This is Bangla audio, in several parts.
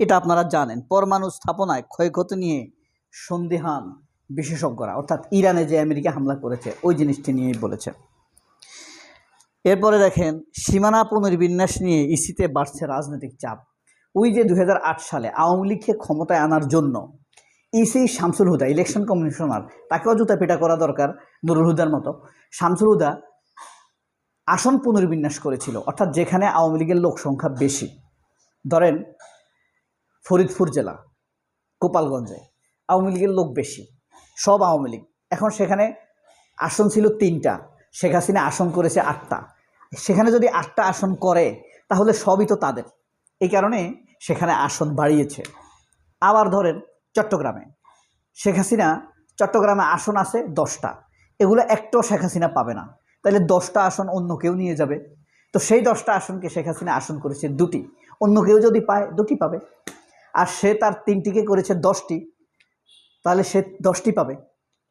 এটা আপনারা জানেন। পরমাণু স্থাপনায় ক্ষয়ক্ষতি নিয়ে সন্দিহান বিশেষজ্ঞরা, অর্থাৎ ইরানে যে আমেরিকা হামলা করেছে, ওই জিনিসটি নিয়েই বলেছে। এরপরে দেখেন, সীমানা পুনর্বিন্যাস নিয়ে ইসিতে বাড়ছে রাজনৈতিক চাপ। ওই যে দুহাজার আট সালে আওয়ামী লীগকে ক্ষমতায় আনার জন্য EC Shamsul Huda, election commissioner, তাকেও জুতা পেটা করা দরকার নুরুল হুদার মতো, শামসুল হুদা আসন পুনর্বিন্যাস করেছিল, অর্থাৎ যেখানে আওয়ামী লীগের লোক সংখ্যা বেশি। ধরেন ফরিদপুর জেলা, গোপালগঞ্জে। আওয়ামী লীগের লোক বেশি, সব আওয়ামী লীগ। এখন সেখানে আসন ছিল তিনটা, শেখ হাসিনা আসন করেছে আটটা। সেখানে যদি আটটা আসন করে, তাহলে সবই তো তাদের। এই কারণে সেখানে আসন বাড়িয়েছে। আবার ধরেন চট্টগ্রামে, শেখ হাসিনা, চট্টগ্রামে আসন আছে দশটা। এগুলো একটাও শেখ হাসিনা পাবে না। তাহলে দশটা আসন অন্য কেউ নিয়ে যাবে। তো সেই দশটা আসনকে শেখ হাসিনা আসন করেছে দুটি। অন্য কেউ যদি পায়, দুটি পাবে। আর সে তার তিনটিকে করেছে দশটি, তাহলে সে দশটি পাবে।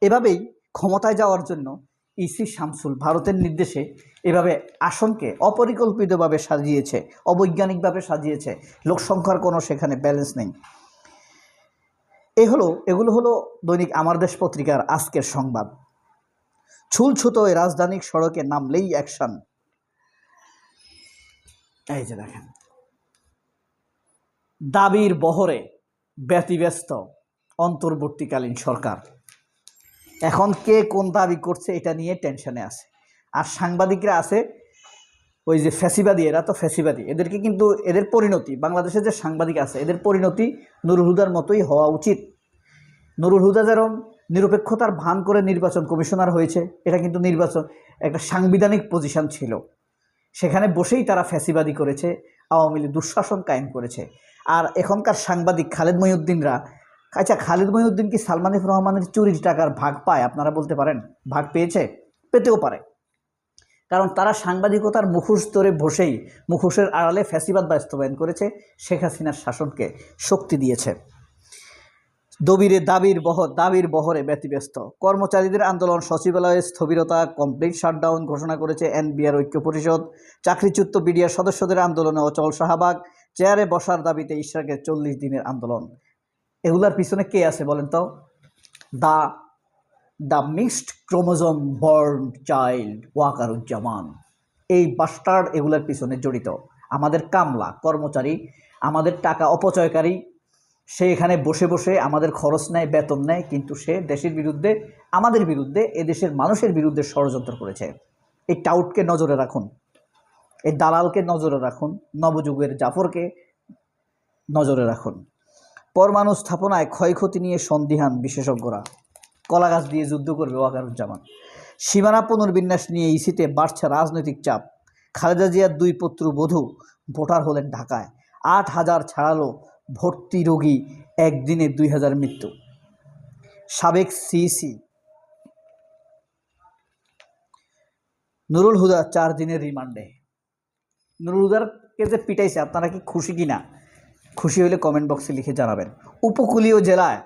এভাবেই ক্ষমতায় যাওয়ার জন্য ইসি শামসুল ভারতের নির্দেশে এভাবে আসনকে অপরিকল্পিতভাবে সাজিয়েছে, অবৈজ্ঞানিকভাবে সাজিয়েছে। লোকসংখ্যার কোনো সেখানে ব্যালেন্স নেই। এ হলো, এগুলো হলো দৈনিক আমার দেশ পত্রিকার আজকের সংবাদ। ছুলছুতো এই রাজধানী সড়কে নামলেই অ্যাকশন। এই যে দেখেন। দাবির বহরে ব্যতিব্যস্ত অন্তর্বর্তীকালীন সরকার। এখন কে কোন দাবি করছে এটা নিয়ে টেনশনে আছে। আর সাংবাদিকরা আছে, ওই যে ফ্যাসিবাদী, এরা তো ফ্যাসিবাদী। এদেরকে কিন্তু এদের পরিণতি বাংলাদেশে যে সাংবাদিক আছে, এদের পরিণতি নুরুল হুদার মতোই হওয়া উচিত। নুরুল হুদা যেরকম নিরপেক্ষতার ভান করে নির্বাচন কমিশনার হয়েছে, এটা কিন্তু নির্বাচন, একটা সাংবিধানিক পজিশন ছিল। সেখানে বসেই তারা ফ্যাসিবাদী করেছে, আওয়ামী লীগ দুঃশাসন কায়েম করেছে। আর এখনকার সাংবাদিক খালেদ মহিউদ্দিনরা। আচ্ছা খালেদ মহিউদ্দিন কি সালমানিফ রহমানের চুরির টাকার ভাগ পায়, আপনারা বলতে পারেন? ভাগ পেয়েছে? পেতেও পারে। কারণ তারা সাংবাদিকতার মুখোশ ধরে বসেই মুখোশের আড়ালে ফ্যাসিবাদ বাস্তবায়ন করেছে, শেখ হাসিনার শাসনকে শক্তি দিয়েছে। দবিরে দাবির বহ দাবির বহরে ব্যতিব্যস্ত। কর্মচারীদের আন্দোলন, সচিবালয়ে স্থবিরতা, কমপ্লিট শাটডাউন ঘোষণা করেছে এনবিআর ঐক্য পরিষদ। চাকরিচ্যুত বিডিআর সদস্যদের আন্দোলনে অচল শাহবাগ। চেয়ারে বসার দাবিতে ইশরাকের চল্লিশ দিনের আন্দোলন। এগুলার পিছনে কে আছে বলেন তো? The the mixed chromosome born child Wakaruzzaman. এই বাস্টার্ড এগুলার পিছনে জড়িত। আমাদের কামলা, কর্মচারী, আমাদের টাকা অপচয়কারী, সে এখানে বসে বসে আমাদের খরচ নেয়, বেতন নেয়, কিন্তু সে দেশের বিরুদ্ধে, আমাদের বিরুদ্ধে, এদেশের মানুষের বিরুদ্ধে ষড়যন্ত্র করেছে। এই টাউটকে নজরে রাখুন। এই দালালকে নজরে রাখুন, নবযুগের জাফরকে নজরে রাখুন। পরমাণু স্থাপনায় ক্ষয়ক্ষতি নিয়ে সন্দিহান বিশেষজ্ঞরা। কলাগাছ দিয়ে যুদ্ধ করবে ওয়াকারুজ্জামান। সীমানা পুনর্বিন্যাস নিয়ে ইসিতে বাড়ছে রাজনৈতিক চাপ। খালেদা জিয়ার দুই পুত্র বধূ ভোটার হলেন ঢাকায়। আট হাজার ছাড়ালো ভর্তি রোগী একদিনে দুই হাজার মৃত্যু। সাবেক সিইসি নুরুল হুদা চার দিনের রিমান্ডে। নুরুল হুদারকে যে পিটাইছে, আপনারা কি খুশি কি না? খুশি হলে কমেন্ট বক্সে লিখে জানাবেন। উপকূলীয় জেলায়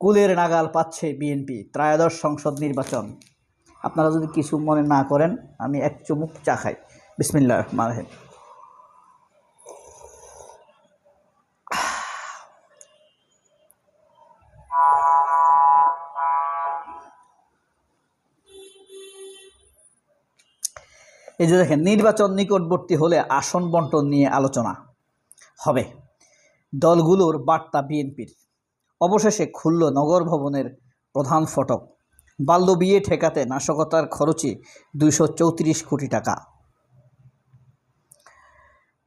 কুলের নাগাল পাচ্ছে বিএনপি, ত্রয়োদশ সংসদ নির্বাচন। আপনারা যদি কিছু মনে না করেন, আমি এক চুমুক চা খাই। বিসমিল্লা রহমান এই যে দেখেন, নির্বাচন নিকটবর্তী হলে আসন বন্টন নিয়ে আলোচনা হবে। দলগুলোর বার্তা বিএনপির। অবশেষে খুলল নগর ভবনের প্রধান ফটক। বাল্য বিয়ে ঠেকাতে নাশকতার খরচে দুইশো চৌত্রিশ কোটি টাকা।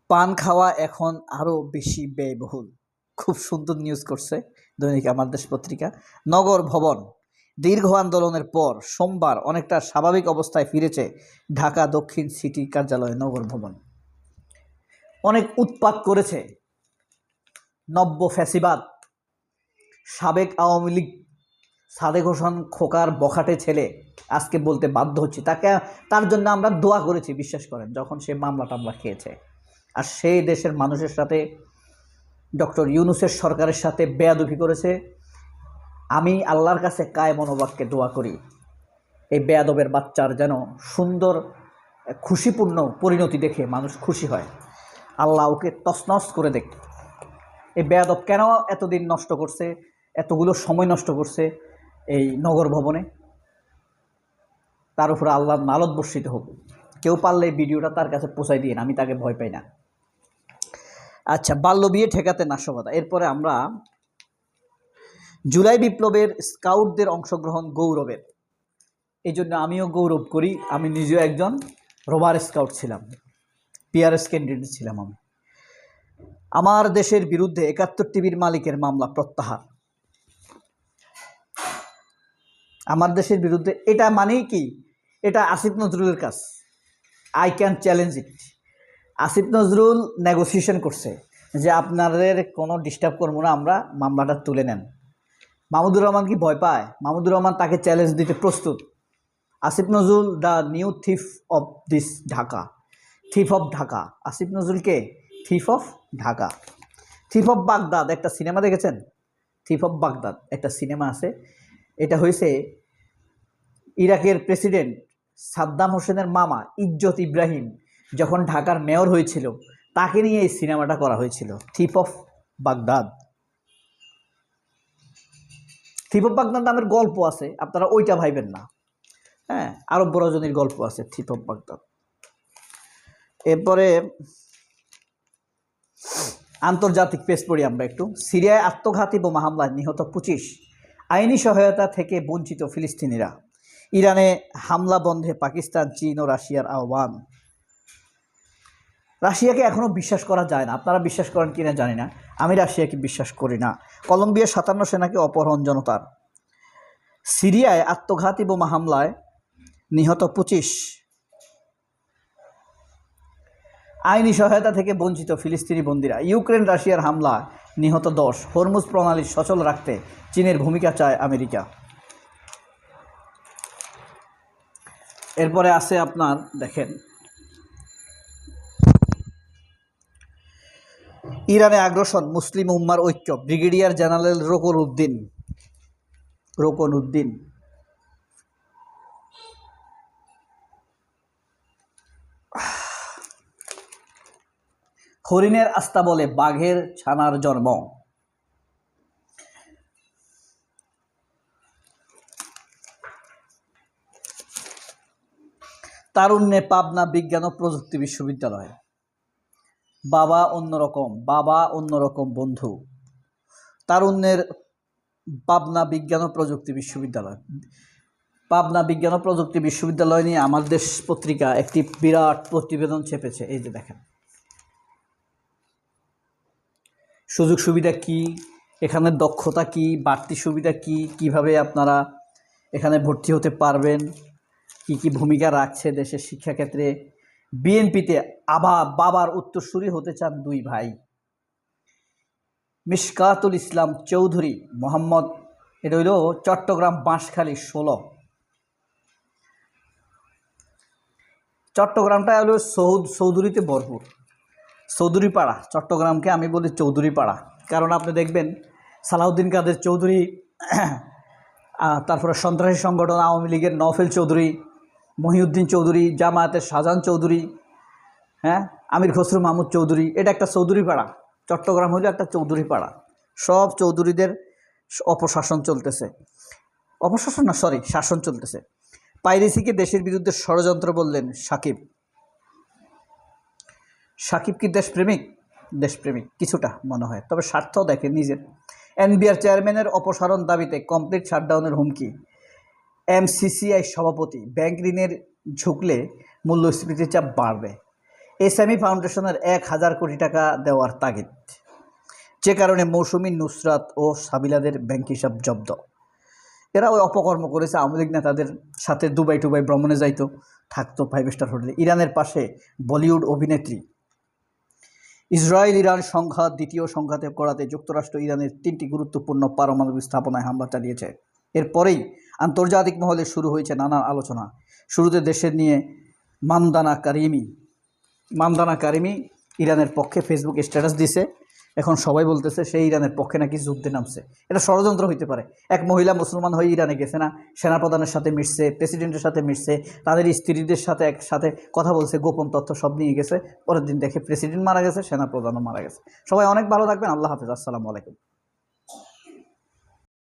পান খাওয়া এখন আরও বেশি ব্যয়বহুল। খুব সুন্দর নিউজ করছে দৈনিক আমার দেশ পত্রিকা। নগর ভবন। দীর্ঘ আন্দোলনের পর সোমবার অনেকটা স্বাভাবিক অবস্থায় ফিরেছে ঢাকা দক্ষিণ সিটি কার্যালয় নগর ভবন অনেক উৎপাত করেছে। নব্য ফ্যাসিবাদ। সাবেক আওয়ামী লীগ সাদেক হোসেন খোকার বখাটে ছেলে আজকে বলতে বাধ্য হচ্ছে। তাকে, তার জন্য আমরা দোয়া করেছি, বিশ্বাস করেন, যখন সে মামলা টামলা খেয়েছে। আর সেই দেশের মানুষের সাথে ডক্টর ইউনুসের সরকারের সাথে বেয়াদুফি করেছে। আমি আল্লাহর কাছে কায় মনোবাক্যে দোয়া করি। এই বেয়াদবের বাচ্চার যেন সুন্দর, খুশিপূর্ণ পরিণতি দেখে মানুষ খুশি হয়। আল্লাহ ওকে তসনস করে দেখ। এই বেয়াদব কেন এতদিন নষ্ট করছে, এতগুলো সময় নষ্ট করছে এই নগর ভবনে? তার উপরে আল্লাহর নালত বর্ষিত হোক। কেউ পারলে এই ভিডিওটা তার কাছে পৌঁছাই দিন আমি তাকে ভয় পাই না। আচ্ছা বাল্য বিয়ে ঠেকাতে নাশকতা এরপরে আমরা জুলাই বিপ্লবের স্কাউটদের অংশগ্রহণ গৌরবের। এই জন্য আমিও গৌরব করি। আমি নিজেও একজন রোবার স্কাউট ছিলাম। পিআরএস ক্যান্ডিডেট ছিলাম আমি। আমার দেশের বিরুদ্ধে একাত্তর টিভির মালিকের মামলা প্রত্যাহার। আমার দেশের বিরুদ্ধে এটা মানেই কি? এটা আসিফ নজরুলের কাজ। I can challenge it Asif Nazrul negotiation করছে যে আপনাদের কোনো ডিস্টার্ব করব না, আমরা মামলাটা তুলে নেন মাহমুদুর রহমান কি ভয় পায়? মাহমুদুর রহমান তাকে চ্যালেঞ্জ দিতে প্রস্তুত। Asif Nazrul the new thief of this Dhaka. Thief of Dhaka. Asif নজরুলকে thief of Dhaka. Thief of Baghdad, একটা সিনেমা দেখেছেন? থিফ অফ বাগদাদ, একটা সিনেমা আছে। এটা হয়েছে ইরাকের প্রেসিডেন্ট সাদ্দাম হোসেনের মামা ইজ্জত ইব্রাহিম যখন ঢাকার মেয়র হয়েছিল, তাকে নিয়ে এই সিনেমাটা করা হয়েছিল। Thief of Baghdad. Thief of Baghdad নামের গল্প আছে, আপনারা ওইটা ভাইবেন না। হ্যাঁ আরব বড়জনীর গল্প আছে থিপ অফ বাগদাদ এরপরে আন্তর্জাতিক পেজ পড়ি আমরা একটু। সিরিয়ায় আত্মঘাতী বোমা হামলায় নিহত পঁচিশ আইনি সহায়তা থেকে বঞ্চিত ফিলিস্তিনিরা। ইরানে হামলা বন্ধে পাকিস্তান, চীন ও রাশিয়ার আহ্বান। রাশিয়াকে এখনও বিশ্বাস করা যায় না। আপনারা বিশ্বাস করেন কি না জানি না। আমি রাশিয়াকে বিশ্বাস করি না। কলম্বিয়ার সাতান্ন সেনাকে অপহরণ জনতার সিরিয়ায় আত্মঘাতী বোমা হামলায় নিহত পঁচিশ। আইনি সহায়তা থেকে বঞ্চিত ফিলিস্তিনি বন্দীরা। ইউক্রেন রাশিয়ার হামলা নিহত দশ। হরমুজ প্রণালী সচল রাখতে চীনের ভূমিকা চায় আমেরিকা। এরপরে আছে আপনার, দেখেন ইরানে আগ্রাসন, মুসলিম উম্মার ঐক্য, ব্রিগেডিয়ার জেনারেল রোকন উদ্দিন রোকন উদ্দিন। হরিণের আস্থা বলে বাঘের ছানার জন্ম। তারুণ্যে পাবনা বিজ্ঞান ও প্রযুক্তি বিশ্ববিদ্যালয়। বাবা অন্যরকম বাবা অন্যরকম বন্ধু। তারুণ্যের পাবনা বিজ্ঞান ও প্রযুক্তি বিশ্ববিদ্যালয়। পাবনা বিজ্ঞান ও প্রযুক্তি বিশ্ববিদ্যালয় নিয়ে আমার দেশ পত্রিকা একটি বিরাট প্রতিবেদন চেপেছে এই যে দেখেন। সুযোগ সুবিধা কি? এখানে দক্ষতা কি? বাড়তি সুবিধা কি? কীভাবে আপনারা এখানে ভর্তি হতে পারবেন? কি কি ভূমিকা রাখছে দেশের শিক্ষাক্ষেত্রে? বিএনপিতে আবার বাবার উত্তরসূরি হতে চান দুই ভাই। মিশকাতুল ইসলাম চৌধুরী মোহাম্মদ এটা হইল চট্টগ্রাম বাঁশখালী ষোলো। চট্টগ্রামটা হলো সৌদ চৌধুরীতে ভরপুর। চৌধুরী পাড়া চট্টগ্রামকে আমি বলি চৌধুরী পাড়া কারণ আপনি দেখবেন সালাউদ্দিন কাদের চৌধুরী তারপরে সন্ত্রাসী সংগঠন আওয়ামী লীগের নফেল চৌধুরী মহিউদ্দিন চৌধুরী জামায়াতের শাহজাহান চৌধুরী হ্যাঁ? আমির খসরু মাহমুদ চৌধুরী, এটা একটা চৌধুরী পাড়া চট্টগ্রাম হলো একটা চৌধুরী পাড়া সব চৌধুরীদের অপশাসন চলতেছে। অপশাসন না সরি শাসন চলতেছে। পাইরেসিকে দেশের বিরুদ্ধে ষড়যন্ত্র বললেন সাকিব। সাকিব কি দেশপ্রেমিক? দেশপ্রেমিক, কিছুটা মনে হয়। তবে স্বার্থ দেখে নিজের। এনবিআর চেয়ারম্যানের অপসারণ দাবিতে কমপ্লিট শাটডাউনের হুমকি। এমসিসিআই সভাপতি ব্যাংক ঋণের ঝুঁকলে মূল্যস্ফীতির চাপ বাড়বে। এসএমই ফাউন্ডেশনের এক হাজার কোটি টাকা দেওয়ার তাগিদ, যে কারণে মৌসুমী নুসরাত ও সাবিলাদের ব্যাংক হিসাব জব্দ। এরা ওই অপকর্ম করেছে, আওয়ামী লীগ নেতাদের সাথে দুবাই টুবাই ভ্রমণে যাইতো, থাকতো ফাইভ স্টার হোটেলে। ইরানের পাশে বলিউড অভিনেত্রী ইসরায়েল ইরান সংঘাত দ্বিতীয় সংঘাতে করাতে যুক্তরাষ্ট্র ইরানের তিনটি গুরুত্বপূর্ণ পারমাণবিক স্থাপনায় হামলা চালিয়েছে। এরপরেই আন্তর্জাতিক মহলে শুরু হয়েছে নানান আলোচনা। শুরুতে দেশের নিয়ে মান্দানা কারিমি মান্দানা কারিমি ইরানের পক্ষে ফেসবুক স্ট্যাটাস দিছে। এখন সবাই বলতেছে সেই ইরানের পক্ষে নাকি যুদ্ধে নামছে। এটা ষড়যন্ত্র হইতে পারে। এক মহিলা মুসলমান হয়ে ইরানে গেছে না? সেনাপ্রধানের সাথে মিশছে প্রেসিডেন্টের সাথে মিশছে, তাদের স্ত্রীদের সাথে একসাথে কথা বলছে, গোপন তথ্য সব নিয়ে গেছে। পরের দিন দেখে প্রেসিডেন্ট মারা গেছে, সেনাপ্রধানও মারা গেছে। সবাই অনেক ভালো থাকবেন। আল্লাহ হাফিজ। আসসালামু আলাইকুম।